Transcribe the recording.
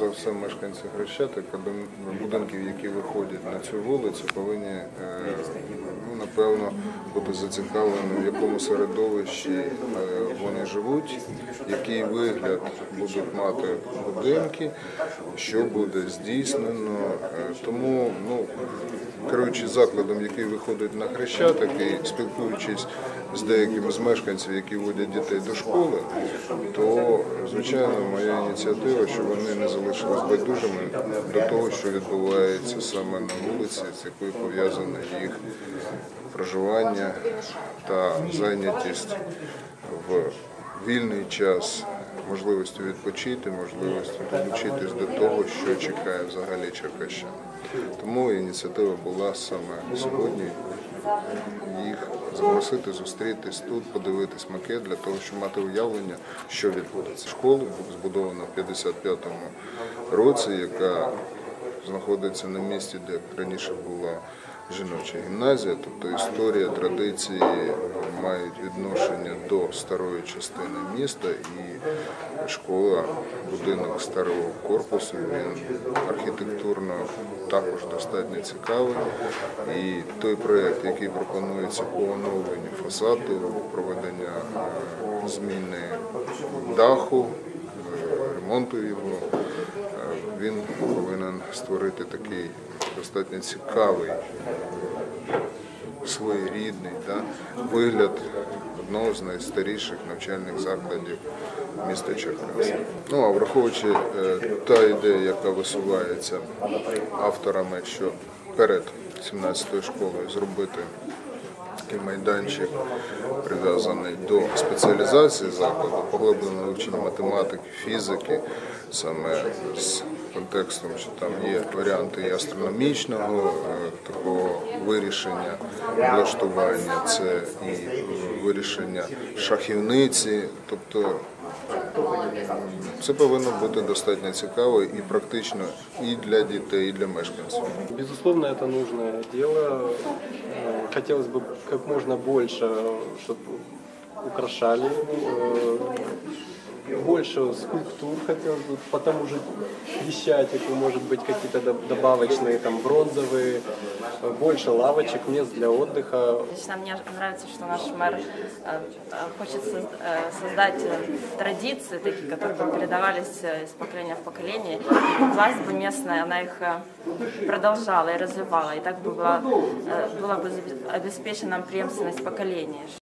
за все мешканці Хрещатика, будинки, які виходять на цю вулицю, повинні е, ну, напевно бути зацікавлені, в якому середовищі е, вони живуть, який вигляд будуть мати будинки, що буде здійснено. Е, Тому, ну, керуючи закладом, який виходить на Хрещатик і спілкуючись з деякими з мешканців, які водять дітей до школи, то звичайно моя ініціатива, що вони не залишились байдужими до того, що відбувається саме на вулиці, з якою пов'язане їх проживання та зайнятість в вільний час. Можливістю відпочити, можливістю долучитись до того, що чекає взагалі Черкащан. Тому ініціатива була саме сьогодні їх запросити, зустрітись тут, подивитись макет для того, щоб мати уявлення, що відбудеться. Школа збудована в 55-му році, яка знаходиться на місці, де раніше була жіноча гімназія, тобто історія, традиції мають відношення до старої частини міста і школа, будинок старого корпусу, він архітектурно також достатньо цікавий. І той проєкт, який пропонується по оновленню фасаду, проведення е, зміни даху, е, ремонту його, він повинен створити такий достатньо цікавий, своєрідний да, вигляд одного з найстаріших навчальних закладів міста Черкаси. Ну а враховуючи е, та ідея, яка висувається авторами, що перед 17-ю школою зробити такий майданчик прив'язаний до спеціалізації закладу, поглиблене вивчення математики, фізики, саме з контекстом, що там є варіанти і астрономічного е, такого вирішення, влаштування, це і е, вирішення шахівниці, тобто це повинно бути достатньо цікаво і практично і для дітей, і для мешканців. Безусловно, это нужное дело Э, Хотелось бы как можно больше, чтобы украшали. Больше скульптур хотелось бы по тому же Крещатику, может быть, какие-то доб- добавочные, там, бронзовые, э, больше лавочек, мест для отдыха. Лично мне нравится, что наш мэр э, э, хочет соз- создать традиции, такие, которые передавались из поколения в поколение. Власть бы местная, она их продолжала и развивала. И так бы была, была бы обеспечена преемственность поколений.